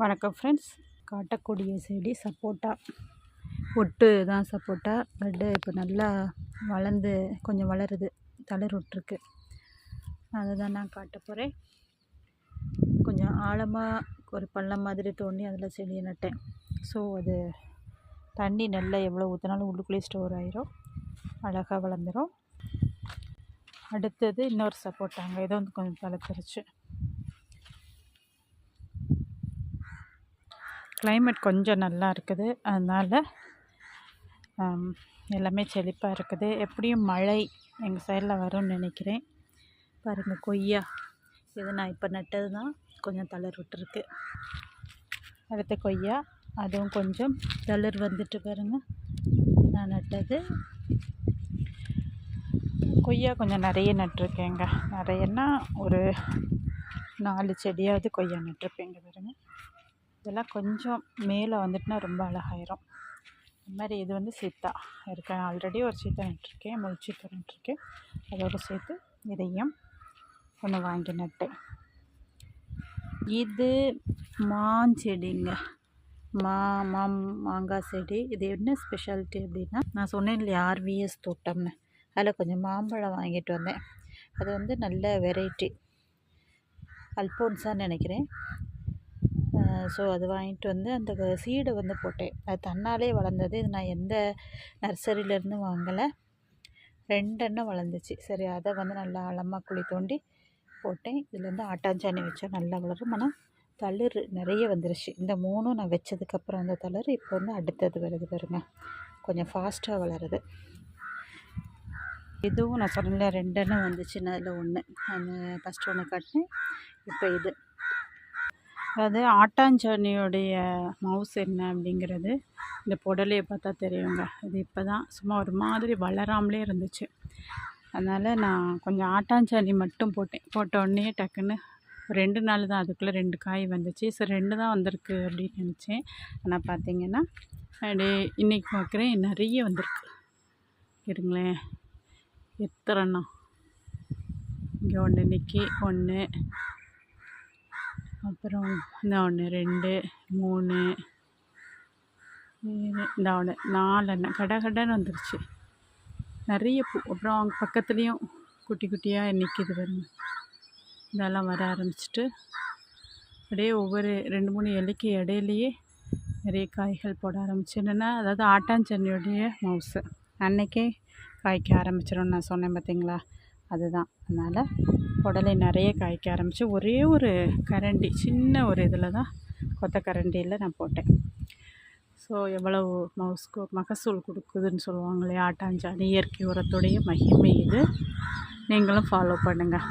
வணக்கம் ஃப்ரெண்ட்ஸ் காட்டக்கூடிய செடி சப்போட்டா. ஒட்டு தான் சப்போட்டா. பட்டு இப்போ நல்லா வளர்ந்து கொஞ்சம் வளருது. தளர் விட்ருக்கு அதை தான் நான் காட்ட போகிறேன் கொஞ்சம் ஆழமாக ஒரு பள்ளம் மாதிரி தோண்டி அதில் செடியை நட்டேன். ஸோ அது தண்ணி நல்லா எவ்வளோ ஊற்றினாலும் உள்ளுக்குள்ளேயே ஸ்டோர் ஆயிரும். அழகாக வளர்ந்துடும் அடுத்தது இன்னொரு சப்போட்டாங்க. இதை வந்து கொஞ்சம் தளர்த்துருச்சு கிளைமேட் கொஞ்சம் நல்லா இருக்குது. அதனால் எல்லாமே செழிப்பாக இருக்குது. எப்படியும் மழை எங்கள் சைடில் வரும்னு நினைக்கிறேன். பாருங்கள் கொய்யா. இது நான் இப்போ நட்டது தான் கொஞ்சம் தளர் விட்டுருக்கு. அடுத்த கொய்யா. அதுவும் கொஞ்சம் தளர் வந்துட்டு பாருங்க. நான் நட்டது. கொய்யா கொஞ்சம் நிறைய நட்டிருக்கேங்க. நிறையன்னா ஒரு நாலு செடியாவது கொய்யா நட்டிருப்பேங்க பாருங்கள் இதெல்லாம் கொஞ்சம் மேலே வந்துட்டுனா ரொம்ப அழகாயிரும். இந்த மாதிரி இது வந்து சீத்தா. இருக்கேன். ஆல்ரெடி ஒரு சீத்தா நட்டுருக்கேன். முள் சீத்தா நட்டிருக்கேன். அதோடு சேர்த்து இதையும் ஒன்று வாங்கி நட்டேன். இது மாஞ்செடிங்க மா மாம் மாங்காய் செடி. இது என்ன ஸ்பெஷாலிட்டி அப்படின்னா நான் சொன்னேன் இல்லையா ஆர்விஎஸ் தோட்டம்னு. அதில் கொஞ்சம் மாம்பழம் வாங்கிட்டு வந்தேன். அது வந்து நல்ல வெரைட்டி அல்போன்ஸான்னு நினைக்கிறேன். ஸோ அது வாங்கிட்டு வந்து அந்த சீடை வந்து போட்டேன். அது தன்னாலே வளர்ந்தது. இது நான் எந்த நர்சரியிலேருந்து வாங்கலை. ரெண்டெண்ணம் வளர்ந்துச்சு. சரி அதை வந்து நல்லா ஆழமாக குழி தோண்டி போட்டேன். இதில் ஆட்டாஞ்சாணி வச்சா நல்லா வளரும். ஆனால் தளிர் நிறைய வந்துருச்சு. இந்த மூணும் நான் வச்சதுக்கப்புறம் அந்த தளிர் இப்போ வந்து அடுத்தது வருது பாருங்க. கொஞ்சம் ஃபாஸ்ட்டாக வளருது. இதுவும் நான் சொன்னேன் ரெண்டெண்ணம் நான் அதில் ஒன்று. அந்த ஃபஸ்ட் ஒன்று காட்டினேன். இப்போ இது. அதாவது ஆட்டாஞ்சாணியோடைய மவுஸ் என்ன அப்படிங்கிறது இந்த புடலையை பார்த்தா தெரியுங்க. இது இப்போ தான் சும்மா ஒரு மாதிரி வளராமலே இருந்துச்சு. அதனால் நான் கொஞ்சம் ஆட்டாஞ்சாணி மட்டும் போட்டேன். போட்ட உடனே டக்குன்னு ரெண்டு நாள் தான் அதுக்குள்ளே ரெண்டு காய் வந்துச்சு. சரி ரெண்டு தான் வந்திருக்கு அப்படின்னு நினச்சேன். ஆனால் பார்த்தீங்கன்னா அப்படியே இன்றைக்கி பார்க்குறேன் நிறைய வந்திருக்கு. இருங்களேன். எத்தனைண்ணா இங்கே ஒன்று இன்னைக்கு ஒன்று அப்புறம் இந்த ஒன்று ரெண்டு மூணு இந்த ஒன்று நாலு எண்ணெய் கட கடன்னு வந்துருச்சு. நிறைய பூ. அப்புறம் அங்கே பக்கத்துலேயும் குட்டி குட்டியாக நிற்கிது பாருங்க. இதெல்லாம் வர ஆரம்பிச்சிட்டு அப்படியே ஒவ்வொரு ரெண்டு மூணு இலைக்கு இடையிலையே நிறைய காய்கள் போட ஆரம்பிச்சு. என்னென்னா அதாவது ஆட்டாஞ்சன்னியுடைய மவுஸு அன்னைக்கே காய்க்க ஆரம்பிச்சிடும் நான் சொன்னேன் பார்த்தீங்களா அதுதான். அதனால் புடலை நிறைய காய்க்க ஆரம்பித்து ஒரே ஒரு கரண்டி சின்ன ஒரு இதில் தான் கொத்த கரண்டியில் நான் போட்டேன். ஸோ எவ்வளவு மவுஸ்க்கு மகசூல் கொடுக்குதுன்னு சொல்லுவாங்களே ஆட்டாஞ்சாணி இயற்கை உரத்துடைய மகிமை இது. நீங்களும் ஃபாலோ பண்ணுங்கள்